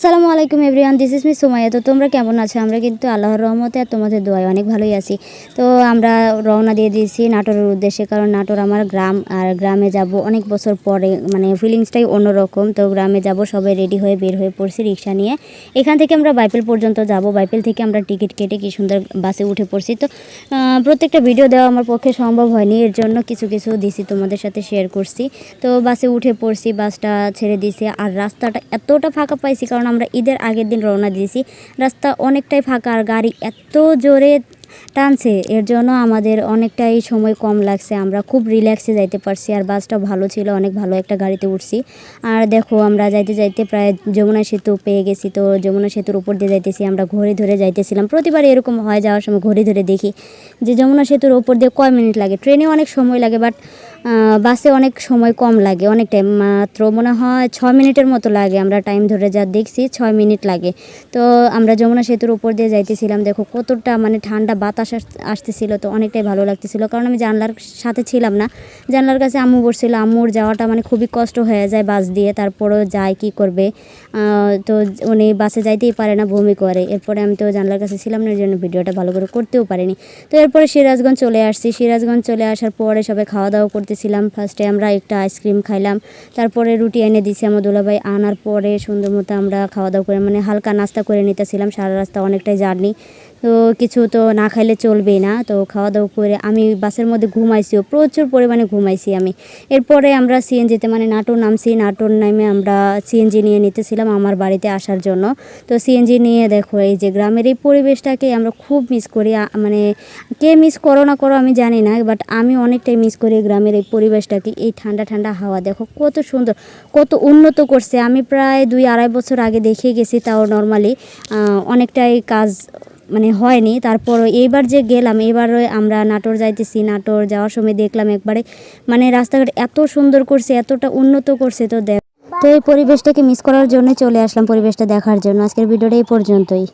আসসালামু আলাইকুম everyone this is me Sumaiya. তো তোমরা কেমন আছো? আমরা কিন্তু আল্লাহর রহমতে আর তোমাদের দোয়ায় অনেক ভালোই আছি। তো আমরা রওনা দিয়ে দিয়েছি নাটোরের উদ্দেশ্যে, কারণ নাটোর আমার গ্রাম, আর গ্রামে যাব অনেক বছর পরে মানে ফিলিংসটাই অন্যরকম। তো গ্রামে যাব, সবাই রেডি হয়ে বের হয়ে পড়ছি রিক্সা নিয়ে। এখান থেকে আমরা বাইপেল পর্যন্ত যাব। বাইপেল থেকে আমরা টিকিট কেটে কি সুন্দর বাসে উঠে পড়ছি। তো প্রত্যেকটা ভিডিও দেওয়া আমার পক্ষে সম্ভব হয়নি। এর জন্য কিছু কিছু দিছি তোমাদের সাথে শেয়ার করছি। তো বাসে উঠে পড়ছি, বাসটা ছেড়ে দিছি। আর রাস্তাটা এতটা ফাঁকা পাইছি, কারণ আমরা ঈদের আগের দিন রওনা দিয়েছি। রাস্তা অনেকটাই ফাঁকা আর গাড়ি এত জোরে টানছে, এর জন্য আমাদের অনেকটাই সময় কম লাগছে। আমরা খুব রিল্যাক্সে যাইতে পারছি আর বাসটা ভালো ছিল, অনেক ভালো একটা গাড়িতে উঠছি। আর দেখো, আমরা যাইতে যাইতে প্রায় যমুনা সেতু পেয়ে গেছি। তো যমুনা সেতুর উপর দিয়ে যাইতেছি, আমরা ঘড়ি ধরে যাইতেছিলাম। প্রতিবার এরকম হয়, যাওয়ার সময় ঘড়ি ধরে দেখি যে যমুনা সেতুর উপর দিয়ে কয় মিনিট লাগে? ট্রেনে অনেক সময় লাগে বাট বাসে অনেক সময় কম লাগে, অনেক টাইম মাত্র মনে হয় ছ মিনিটের মতো লাগে আমরা টাইম ধরে যা দেখছি, ছয় মিনিট লাগে। তো আমরা যমুনা সেতুর উপর দিয়ে যাইতেছিলাম, দেখো কতটা মানে ঠান্ডা বাতাস আস- আসতেছিল, তো অনেকটাই ভালো লাগতেছিল। কারণ আমি জানলার সাথে ছিলাম না, জানলার কাছে আম্মু বসছিল, আম্মুর যাওয়াটা মানে খুবই কষ্ট হয়ে যায় বাস দিয়ে, তারপরেও যায় কি করবে? তো উনি বাসে যাইতেই পারে না, বমি করে। এরপরে আমি তো জানলার কাছে ছিলাম না জন্য ভিডিওটা ভালো করে করতেও পারিনি। তো এরপরে সিরাজগঞ্জ চলে আসছি। সিরাজগঞ্জ চলে আসার পরে সবাই খাওয়া দাওয়া করতেছিলাম ফার্স্টে আমরা একটা আইসক্রিম খাইলাম, তারপরে রুটি এনে দিয়েছি আমার দুলাভাই। আনার পরে সুন্দর মতো আমরা খাওয়া দাওয়া করে মানে হালকা নাস্তা করে নিতেছিলাম। সারা রাস্তা অনেকটাই জার্নি। তো কিছু তো না খাইলে চলবেই না। তো খাওয়া দাওয়া করে আমি বাসের মধ্যে ঘুমাইছিও প্রচুর পরিমাণে ঘুমাইছি আমি। এরপরে আমরা সিএনজিতে মানে নাটোর নামছি, নাটোর নামে আমরা সিএনজি নিয়ে নিতেছিলাম আমার বাড়িতে আসার জন্য। তো সিএনজি নিয়ে দেখো, এই যে গ্রামের এই পরিবেশটাকে আমরা খুব মিস করি। মানে কে মিস করো না করো আমি জানি না বাট আমি অনেকটাই মিস করি গ্রামের এই পরিবেশটাকে, এই ঠান্ডা ঠান্ডা হাওয়া। দেখো কত সুন্দর, কত উন্নত করছে। আমি প্রায় দুই আড়াই বছর আগে দেখে গেছি তাও নর্মালি অনেকটাই কাজ মানে হয়নি। তারপর এইবার যে গেলাম এবার আমরা নাটোর যাইতেছি। নাটোর যাওয়ার সময় দেখলাম একবারে মানে রাস্তাঘাট এত সুন্দর করছে, এতটা উন্নত করছে তো দেখ। তো এই পরিবেশটাকে মিস করার জন্য চলে আসলাম পরিবেশটা দেখার জন্য। আজকের ভিডিওটা এই পর্যন্তই।